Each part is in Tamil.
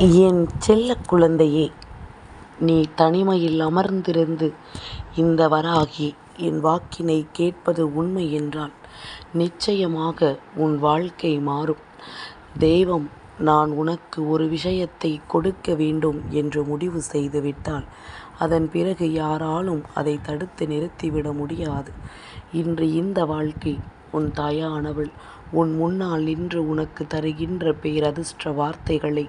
என் செல்ல குழந்தையே நீ தனிமையில் அமர்ந்திருந்து இந்த வராகி என் வாக்கினை கேட்பது உண்மை என்றால் நிச்சயமாக உன் வாழ்க்கை மாறும். தெய்வம் நான் உனக்கு ஒரு விஷயத்தை கொடுக்க வேண்டும் என்று முடிவு செய்துவிட்டால் அதன் பிறகு யாராலும் அதை தடுத்து நிறுத்திவிட முடியாது. இன்று இந்த வாழ்க்கை உன் தாயானவள் உன் முன்னால் நின்று உனக்கு தருகின்ற பேரதிர்ஷ்ட வார்த்தைகளை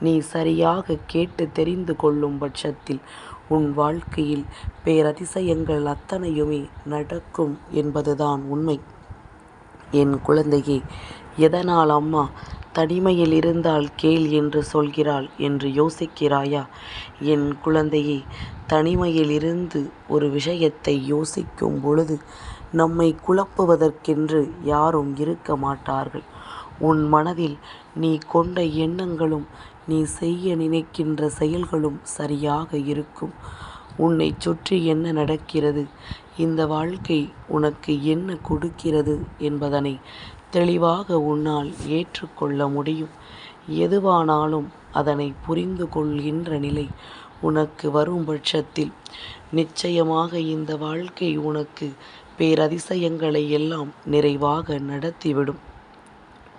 நீ சரியாக கேட்டு தெரிந்து கொள்ளும் பட்சத்தில் உன் வாழ்க்கையில் பேரதிசயங்கள் அத்தனையுமே நடக்கும் என்பதுதான் உண்மை. என் குழந்தையே எதனால் அம்மா தனிமையில் இருந்தால் கேள் என்று சொல்கிறாள் என்று யோசிக்கிறாயா? என் குழந்தையே தனிமையில் இருந்து ஒரு விஷயத்தை யோசிக்கும் பொழுது நம்மை குழப்புவதற்கென்று யாரும் இருக்க மாட்டார்கள். உன் மனதில் நீ கொண்ட எண்ணங்களும் நீ செய்ய நினைக்கின்ற செயல்களும் சரியாக இருக்கும். உன்னை சுற்றி என்ன நடக்கிறது இந்த வாழ்க்கை உனக்கு என்ன கொடுக்கிறது என்பதனை தெளிவாக உன்னால் ஏற்றுக்கொள்ள முடியும். எதுவானாலும் அதனை புரிந்து கொள்கின்ற நிலை உனக்கு வரும் பட்சத்தில் நிச்சயமாக இந்த வாழ்க்கை உனக்கு பேரதிசயங்களை எல்லாம் நிறைவாக நடத்திவிடும்.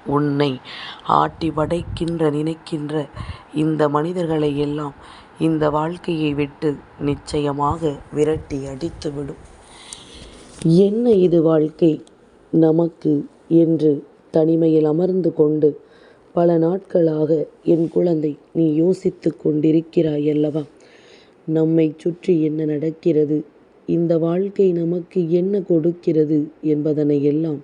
உன்னை ஆட்டி படைக்கின்ற நினைக்கின்ற இந்த மனிதர்களை எல்லாம் இந்த வாழ்க்கையை விட்டு நிச்சயமாக விரட்டி அடித்துவிடும். என்ன இது வாழ்க்கை நமக்கு என்று தனிமையில் அமர்ந்து கொண்டு பல நாட்களாக என் குழந்தை நீ யோசித்துக் கொண்டிருக்கிறாயல்லவா? நம்மைச் சுற்றி என்ன நடக்கிறது இந்த வாழ்க்கை நமக்கு என்ன கொடுக்கிறது என்பதனை எல்லாம்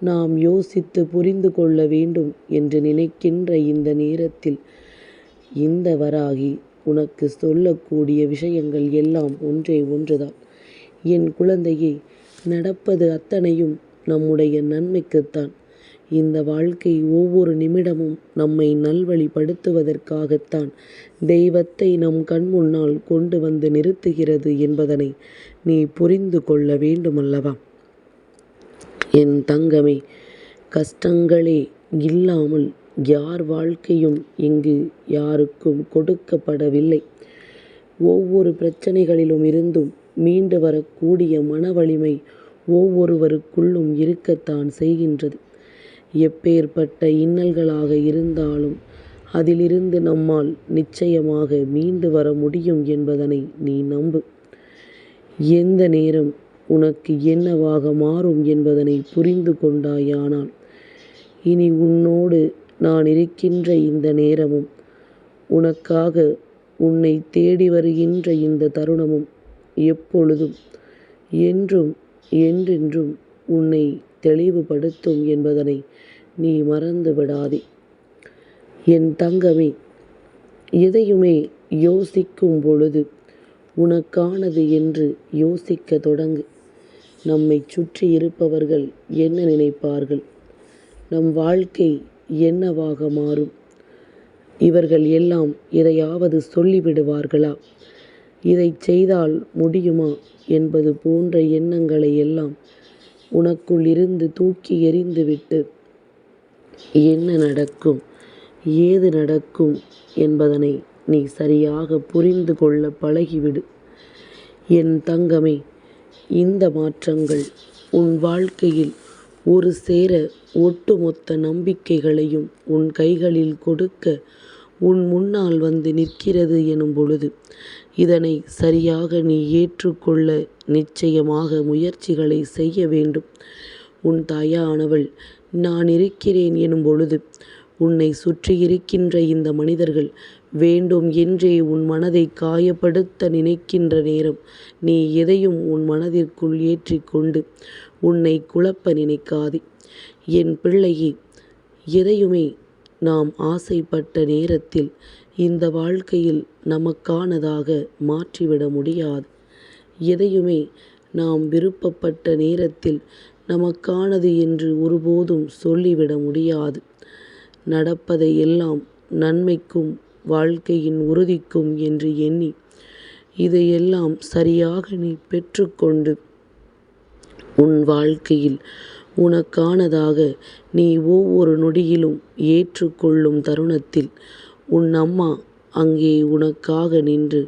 நாம் யோசித்து புரிந்து கொள்ள வேண்டும் என்று நினைக்கின்ற இந்த நேரத்தில் இந்த வராகி உனக்கு சொல்லக்கூடிய விஷயங்கள் எல்லாம் ஒன்றே ஒன்றுதான். என் குழந்தையே நடப்பது அத்தனையும் நம்முடைய நன்மைக்குத்தான். இந்த வாழ்க்கை ஒவ்வொரு நிமிடமும் நம்மை நல்வழிப்படுத்துவதற்காகத்தான் தெய்வத்தை நம் கண் முன்னால் கொண்டு வந்து நிறுத்துகிறது என்பதனை நீ புரிந்து கொள்ள வேண்டுமல்லவா? என் தங்கமே கஷ்டங்களே இல்லாமல் யார் வாழ்க்கையும் இங்கு யாருக்கும் கொடுக்கப்படவில்லை. ஒவ்வொரு பிரச்சனைகளிலும் இருந்தும் மீண்டு வரக்கூடிய மன வலிமை ஒவ்வொருவருக்குள்ளும் இருக்கத்தான் செய்கின்றது. எப்பேற்பட்ட இன்னல்களாக இருந்தாலும் அதிலிருந்து நம்மால் நிச்சயமாக மீண்டு வர முடியும் என்பதனை நீ நம்பு. எந்த நேரம் உனக்கு என்னவாக மாறும் என்பதனை புரிந்து கொண்டாயானால் இனி உன்னோடு நான் இருக்கின்ற இந்த நேரமும் உனக்காக உன்னை தேடி வருகின்ற இந்த தருணமும் எப்பொழுதும் என்றும் என்றென்றும் உன்னை தெளிவுபடுத்தும் என்பதனை நீ மறந்து விடாதே. என் தங்கமே எதையுமே யோசிக்கும் பொழுது உனக்கானது என்று யோசிக்க தொடங்கு. நம்மை சுற்றி இருப்பவர்கள் என்ன நினைப்பார்கள்? நம் வாழ்க்கை என்னவாக மாறும்? இவர்கள் எல்லாம் எதையாவது சொல்லிவிடுவார்களா? இதைச் செய்தால் முடியுமா என்பது போன்ற எண்ணங்களை எல்லாம் உனக்குள் இருந்து தூக்கி எறிந்துவிட்டு என்ன நடக்கும் ஏது நடக்கும் என்பதனை நீ சரியாக புரிந்து கொள்ள பழகிவிடு. என் தங்கமே இந்த மாற்றங்கள் உன் வாழ்க்கையில் ஒரு சேர ஒட்டுமொத்த நம்பிக்கைகளையும் உன் கைகளில் கொடுக்க உன் முன்னால் வந்து நிற்கிறது எனும் பொழுது இதனை சரியாக நீ ஏற்றுக்கொள்ள நிச்சயமாக முயற்சிகளை செய்ய வேண்டும். உன் தாயானவள் நான் இருக்கிறேன் எனும் பொழுது உன்னை சுற்றியிருக்கின்ற இந்த மனிதர்கள் வேண்டும் என்றே உன் மனதை காயப்படுத்த நினைக்கின்ற நேரம் நீ எதையும் உன் மனதிற்குள் ஏற்றிக்கொண்டு உன்னை குழப்ப நினைக்காதே. என் பிள்ளையே எதையுமே நாம் ஆசைப்பட்ட நேரத்தில் இந்த வாழ்க்கையில் நமக்கானதாக மாற்றிவிட முடியாது. எதையுமே நாம் விருப்பப்பட்ட நேரத்தில் நமக்கானது என்று ஒருபோதும் சொல்லிவிட முடியாது. நடப்பதை எல்லாம் நன்மைக்கும் வாழ்க்கையின் உறுதிக்கும் என்று எண்ணி இதையெல்லாம் சரியாக நீ பெற்றுக்கொண்டு உன் வாழ்க்கையில் உனக்கானதாக நீ ஒவ்வொரு நொடியிலும் ஏற்றுக்கொள்ளும் தருணத்தில் உன் அம்மா அங்கே உனக்காக நின்று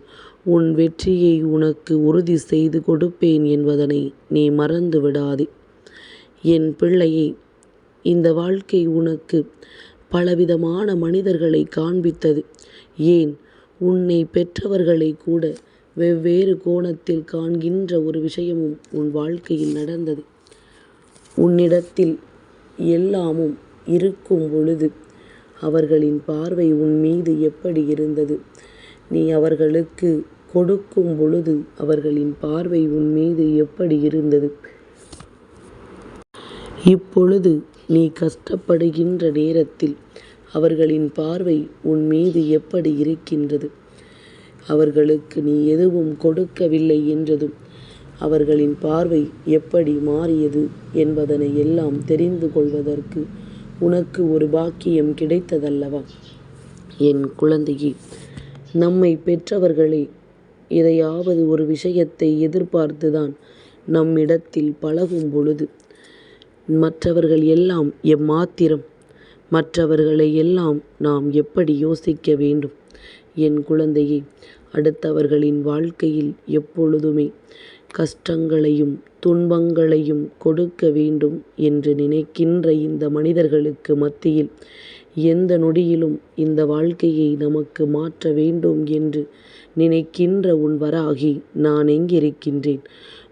உன் வெற்றியை உனக்கு உறுதி செய்து கொடுப்பேன் என்பதனை நீ மறந்து விடாதே. என் பிள்ளையே இந்த வாழ்க்கை உனக்கு பலவிதமான மனிதர்களை காண்பித்தது. ஏன் உன்னை பெற்றவர்களை கூட வெவ்வேறு கோணத்தில் காண்கின்ற ஒரு விஷயமும் உன் வாழ்க்கையில் நடந்தது. உன்னிடத்தில் எல்லாமும் இருக்கும் பொழுது அவர்களின் பார்வை உன் மீது எப்படி இருந்தது? நீ அவர்களுக்கு கொடுக்கும் பொழுது அவர்களின் பார்வை உன் மீது எப்படி இருந்தது? இப்பொழுது நீ கஷ்டப்படுகின்ற நேரத்தில் அவர்களின் பார்வை உன் மீது எப்படி இருக்கின்றது? அவர்களுக்கு நீ எதுவும் கொடுக்கவில்லை என்றதும் அவர்களின் பார்வை எப்படி மாறியது என்பதனை எல்லாம் தெரிந்து கொள்வதற்கு உனக்கு ஒரு பாக்கியம் கிடைத்ததல்லவா? என் குழந்தையே நம்மை பெற்றவர்களே எதையாவது ஒரு விஷயத்தை எதிர்பார்த்துதான் நம்மிடத்தில் பழகும் பொழுது மற்றவர்கள் எல்லாம் எம்மாத்திரம்? மற்றவர்களை எல்லாம் நாம் எப்படி யோசிக்க வேண்டும்? என் குழந்தையே அடுத்தவர்களின் வாழ்க்கையில் எப்பொழுதுமே கஷ்டங்களையும் துன்பங்களையும் கொடுக்க வேண்டும் என்று நினைக்கின்ற இந்த மனிதர்களுக்கு மத்தியில் எந்த நொடியிலும் இந்த வாழ்க்கையை நமக்கு மாற்ற வேண்டும் என்று நினைக்கின்ற உன் வராகி நான் எங்கிருக்கின்றேன்?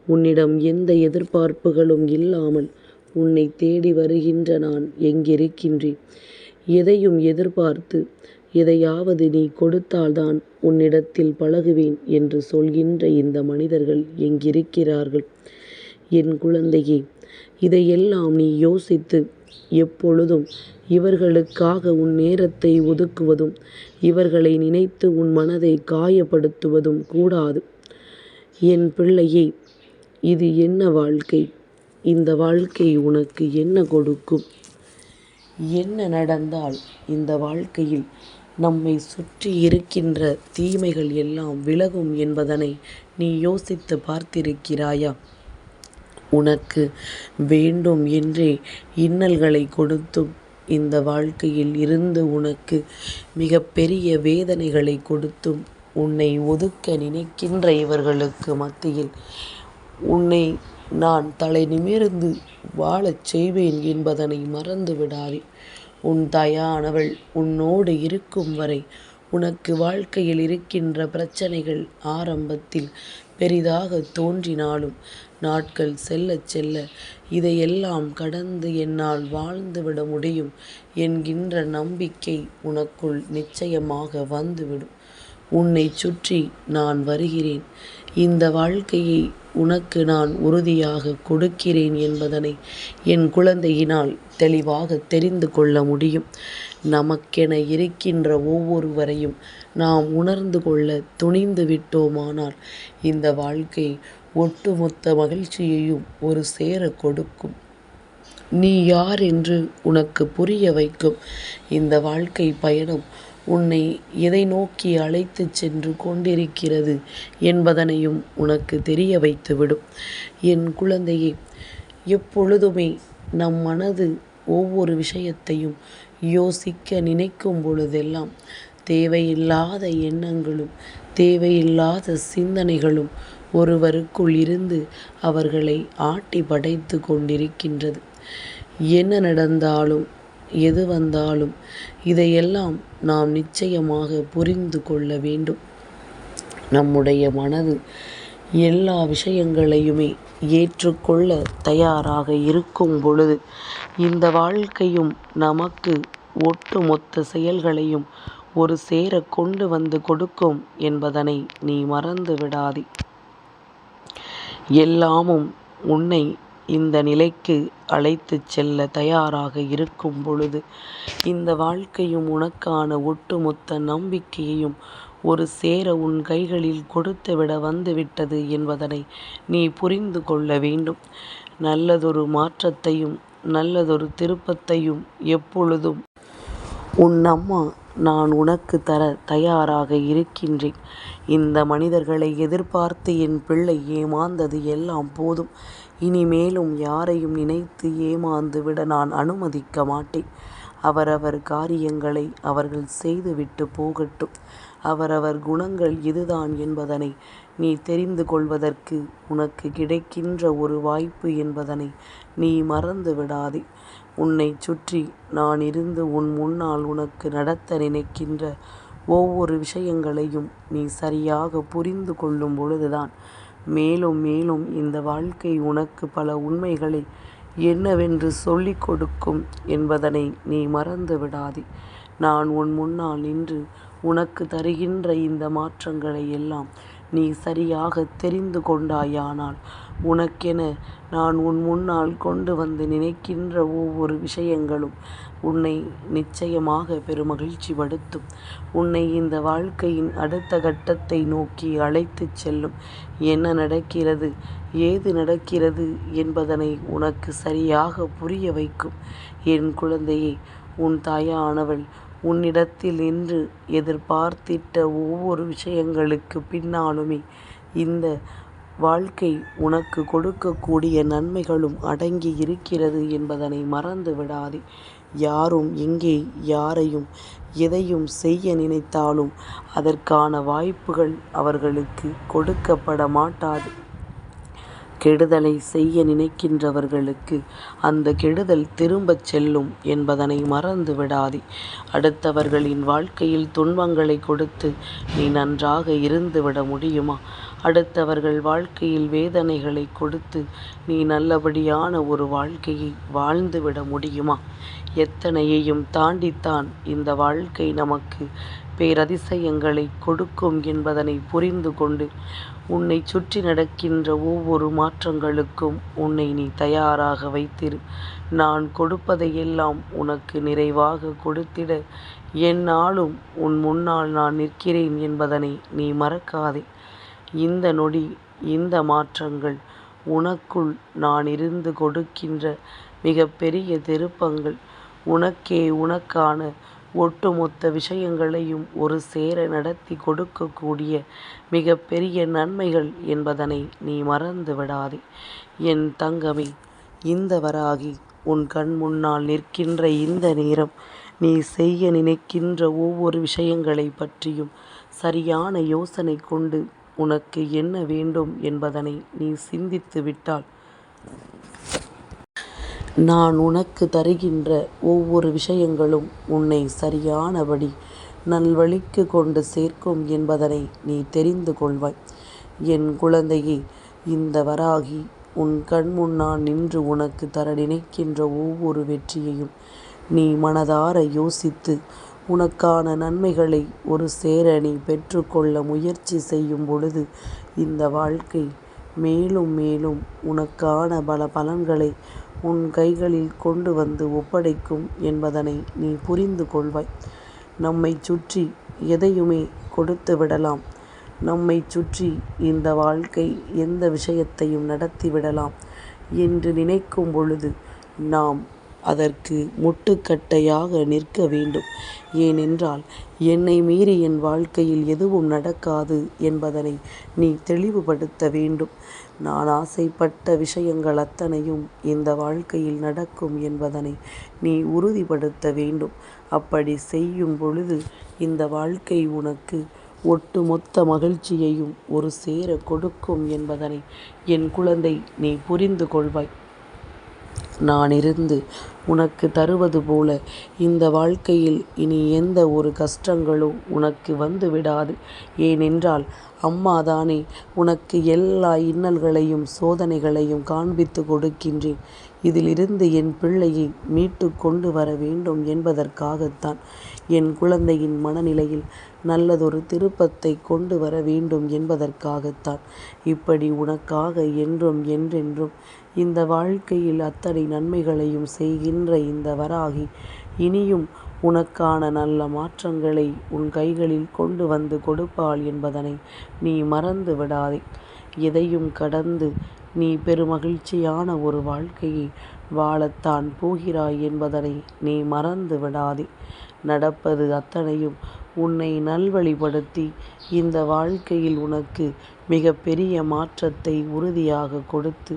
உன்னிடம் எந்த எதிர்பார்ப்புகளும் இல்லாமல் உன்னை தேடி வருகின்ற நான் எங்கிருக்கின்றேன்? எதையும் எதிர்பார்த்து எதையாவது நீ கொடுத்தால்தான் உன்னிடத்தில் பழகுவேன் என்று சொல்கின்ற இந்த மனிதர்கள் எங்கிருக்கிறார்கள்? என் குழந்தையே இதையெல்லாம் நீ யோசித்து எப்பொழுதும் இவர்களுக்காக உன் நேரத்தை ஒதுக்குவதும் இவர்களை நினைத்து உன் மனதை காயப்படுத்துவதும் கூடாது. என் பிள்ளையே இது என்ன வாழ்க்கை? இந்த வாழ்க்கை உனக்கு என்ன கொடுக்கும்? என்ன நடந்தால் இந்த வாழ்க்கையில் நம்மை சுற்றி இருக்கின்ற தீமைகள் எல்லாம் விலகும் என்பதனை நீ யோசித்து பார்த்திருக்கிறாயா? உனக்கு வேண்டும் என்றே இன்னல்களை கொடுத்தும் இந்த வாழ்க்கையில் இருந்து உனக்கு மிகப்பெரிய வேதனைகளை கொடுத்தும் உன்னை ஒதுக்க நினைக்கின்ற இவர்களுக்கு மத்தியில் உன்னை நான் தலை நிமிர்ந்து வாழச் செய்வேன் என்பதனை மறந்து விடாதே. உன் தாயானவள் உன்னோடு இருக்கும் வரை உனக்கு வாழ்க்கையில் இருக்கின்ற பிரச்சனைகள் ஆரம்பத்தில் பெரிதாகத் தோன்றினாலும் நாட்கள் செல்ல செல்ல இதையெல்லாம் கடந்து என்னால் வாழ்ந்துவிட முடியும் என்கின்ற நம்பிக்கை உனக்குள் நிச்சயமாக வந்துவிடும். உன்னை சுற்றி நான் வருகிறேன். இந்த வாழ்க்கையை உனக்கு நான் உறுதியாக கொடுக்கிறேன் என்பதனை என் குழந்தையினால் தெளிவாக தெரிந்து கொள்ள முடியும். நமக்கென இருக்கின்ற ஒவ்வொருவரையும் நாம் உணர்ந்து கொள்ள துணிந்து விட்டோமானால் இந்த வாழ்க்கை ஒட்டுமொத்த மகிழ்ச்சியையும் ஒரு சேர கொடுக்கும். நீ யார் என்று உனக்கு புரிய வைக்கும். இந்த வாழ்க்கை பயணம் உன்னை எதை நோக்கி அழைத்துச் சென்று கொண்டிருக்கிறது என்பதனையும் உனக்கு தெரிய வைத்துவிடும். என் குழந்தையே எப்பொழுதுமே நம் மனது ஒவ்வொரு விஷயத்தையும் யோசிக்க நினைக்கும் பொழுதெல்லாம் தேவையில்லாத எண்ணங்களும் தேவையில்லாத சிந்தனைகளும் ஒருவருக்குள் இருந்து அவர்களை ஆட்டி படைத்துக் கொண்டிருக்கின்றது. என்ன நடந்தாலும் எது வந்தாலும் இதையெல்லாம் நாம் நிச்சயமாக புரிந்து கொள்ள வேண்டும். நம்முடைய மனது எல்லா விஷயங்களையுமே ஏற்றுக்கொள்ள தயாராக இருக்கும் பொழுது இந்த வாழ்க்கையும் நமக்கு ஒட்டுமொத்த செயல்களையும் ஒரு சேர கொண்டு வந்து கொடுக்கும் என்பதனை நீ மறந்து விடாதே. எல்லாமும் உன்னை இந்த நிலைக்கு அழைத்துச் செல்ல தயாராக இருக்கும் பொழுது இந்த வாழ்க்கையும் உனக்கான ஒட்டுமொத்த நம்பிக்கையையும் ஒரு சேர உன் கைகளில் கொடுத்துவிட வந்துவிட்டது என்பதனை நீ புரிந்து கொள்ள வேண்டும். நல்லதொரு மாற்றத்தையும் நல்லதொரு திருப்பத்தையும் எப்பொழுதும் உன் அம்மா நான் உனக்கு தர தயாராக இருக்கின்றேன். இந்த மனிதர்களை எதிர்பார்த்து என் பிள்ளை ஏமாந்தது எல்லாம் போதும். இனிமேலும் யாரையும் நினைத்து ஏமாந்து விட நான் அனுமதிக்க மாட்டேன். அவரவர் காரியங்களை அவர்கள் செய்துவிட்டு போகட்டும். அவரவர் குணங்கள் இதுதான் என்பதனை நீ தெரிந்து கொள்வதற்கு உனக்கு கிடைக்கின்ற ஒரு வாய்ப்பு என்பதனை நீ மறந்து விடாதே. உன்னைச் சுற்றி நான் இருந்து உன் முன்னால் உனக்கு நடத்த நினைக்கின்ற ஒவ்வொரு விஷயங்களையும் நீ சரியாக புரிந்து கொள்ளும் பொழுதுதான் மேலும் மேலும் இந்த வாழ்க்கை உனக்கு பல உண்மைகளை என்னவென்று சொல்லிக் கொடுக்கும் என்பதனை நீ மறந்து விடாதே. நான் உன் முன்னால் நின்று உனக்கு தருகின்ற இந்த மாற்றங்களை எல்லாம் நீ சரியாக தெரிந்து கொண்டாயானால் உனக்கென நான் உன் முன்னால் கொண்டு வந்து நினைக்கின்ற ஒவ்வொரு விஷயங்களும் உன்னை நிச்சயமாக பெருமகிழ்ச்சிப்படுத்தும். உன்னை இந்த வாழ்க்கையின் அடுத்த கட்டத்தை நோக்கி அழைத்துச் செல்லும். என்ன நடக்கிறது ஏது நடக்கிறது என்பதனை உனக்கு சரியாக புரிய வைக்கும். என் குழந்தையே உன் தாயானவள் உன்னிடத்தில் நின்று எதிர்பார்த்திட்ட ஒவ்வொரு விஷயங்களுக்கு பின்னாலுமே இந்த வாழ்க்கை உனக்கு கொடுக்கக்கூடிய நன்மைகளும் அடங்கி இருக்கிறது என்பதனை மறந்து விடாதே. யாரும் எங்கே யாரையும் எதையும் செய்ய நினைத்தாலும் அதற்கான வாய்ப்புகள் அவர்களுக்கு கொடுக்கப்பட மாட்டாது. கெடுதலை செய்ய நினைக்கின்றவர்களுக்கு அந்த கெடுதல் திரும்பச் செல்லும் என்பதனை மறந்து விடாதே. அடுத்தவர்களின் வாழ்க்கையில் துன்பங்களை கொடுத்து நீ நன்றாக இருந்துவிட முடியுமா? அடுத்தவர்கள் வாழ்க்கையில் வேதனைகளை கொடுத்து நீ நல்லபடியான ஒரு வாழ்க்கையை வாழ்ந்துவிட முடியுமா? எத்தனையையும் தாண்டித்தான் இந்த வாழ்க்கை நமக்கு பேரதிசயங்களை கொடுக்கும் என்பதனை புரிந்து கொண்டு உன்னைச் சுற்றி நடக்கின்ற ஒவ்வொரு மாற்றங்களுக்கும் உன்னை நீ தயாராக வைத்திரு. நான் கொடுப்பதையெல்லாம் உனக்கு நிறைவாக கொடுத்திட எந்நாளும் உன் முன்னால் நான் நிற்கிறேன் என்பதனை நீ மறக்காதே. இந்த நொடி இந்த மாற்றங்கள் உனக்குள் நான் இருந்து கொடுக்கின்ற மிகப்பெரிய திருப்பங்கள். உனக்கே உனக்கான ஒட்டுமொத்த விஷயங்களையும் ஒரு சேர நடத்தி கொடுக்கக்கூடிய மிகப்பெரிய நன்மைகள் என்பதனை நீ மறந்து விடாதே. என் தங்கமே இந்த வராகி உன் கண் முன்னால் நிற்கின்ற இந்த நேரம் நீ செய்ய நினைக்கின்ற ஒவ்வொரு விஷயங்களைப் பற்றியும் சரியான யோசனை கொண்டு உனக்கு என்ன வேண்டும் என்பதனை நீ சிந்தித்து விட்டால் நான் உனக்கு தருகின்ற ஒவ்வொரு விஷயங்களும் உன்னை சரியானபடி நல்வழிக்கு கொண்டு சேர்க்கும் என்பதனை நீ தெரிந்து கொள்வாய். என் குழந்தையே இந்த வராகி உன் கண் முன்னால் நின்று உனக்கு தர நினைக்கின்ற ஒவ்வொரு வெற்றியையும் நீ மனதார யோசித்து உனக்கான நன்மைகளை ஒரு சேர நீ முயற்சி செய்யும் பொழுது இந்த வாழ்க்கை மேலும் மேலும் உனக்கான பல பலன்களை உன் கைகளில் கொண்டு வந்து ஒப்படைக்கும் என்பதனை நீ புரிந்து கொள்வாய். நம்மைச் சுற்றி எதையுமே கொடுத்து விடலாம். நம்மைச் சுற்றி இந்த வாழ்க்கை எந்த விஷயத்தையும் நடத்தி விடலாம் என்று நினைக்கும் பொழுது நாம் அதற்கு முட்டுக்கட்டையாக நிற்க வேண்டும். ஏனென்றால் என்னை மீறி என் வாழ்க்கையில் எதுவும் நடக்காது என்பதனை நீ தெளிவுபடுத்த வேண்டும். நான் ஆசைப்பட்ட விஷயங்கள் அத்தனையும் இந்த வாழ்க்கையில் நடக்கும் என்பதனை நீ உறுதிப்படுத்த வேண்டும். அப்படி செய்யும் பொழுது இந்த வாழ்க்கை உனக்கு ஒட்டுமொத்த மகிழ்ச்சியையும் ஒரு சேர கொடுக்கும் என்பதனை என் குழந்தை நீ புரிந்து கொள்வாய். நான் இருந்து உனக்கு தருவது போல இந்த வாழ்க்கையில் இனி எந்த ஒரு கஷ்டங்களும் உனக்கு வந்து விடாது. ஏனென்றால் அம்மாதானே உனக்கு எல்லா இன்னல்களையும் சோதனைகளையும் காண்பித்துக் கொடுக்கின்றேன். இதிலிருந்து என் பிள்ளையை மீட்டு கொண்டு வர வேண்டும் என்பதற்காகத்தான். என் குழந்தையின் மனநிலையில் நல்லதொரு திருப்பத்தை கொண்டு வர வேண்டும் என்பதற்காகத்தான். இப்படி உனக்காக என்றும் என்றென்றும் இந்த வாழ்க்கையில் அத்தனை நன்மைகளையும் செய்கின்ற இந்த வராகி இனியும் உனக்கான நல்ல மாற்றங்களை உன் கைகளில் கொண்டு வந்து கொடுப்பாள் என்பதனை நீ மறந்து விடாதே. எதையும் கடந்து நீ பெருமகிழ்ச்சியான ஒரு வாழ்க்கையை வாழத்தான் போகிறாய் என்பதனை நீ மறந்து விடாதே. நடப்பது அத்தனையும் உன்னை நல்வழிப்படுத்தி இந்த வாழ்க்கையில் உனக்கு மிகப்பெரிய மாற்றத்தை உறுதியாக கொடுத்து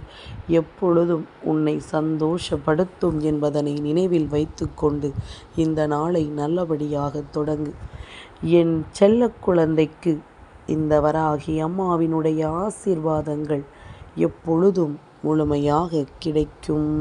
எப்பொழுதும் உன்னை சந்தோஷப்படுத்தும் என்பதனை நினைவில் வைத்துக்கொண்டு இந்த நாளை நல்லபடியாக தொடங்கு. என் செல்ல குழந்தைக்கு இந்த வராகி அம்மாவினுடைய ஆசீர்வாதங்கள் எப்பொழுதும் முழுமையாக கிடைக்கும்.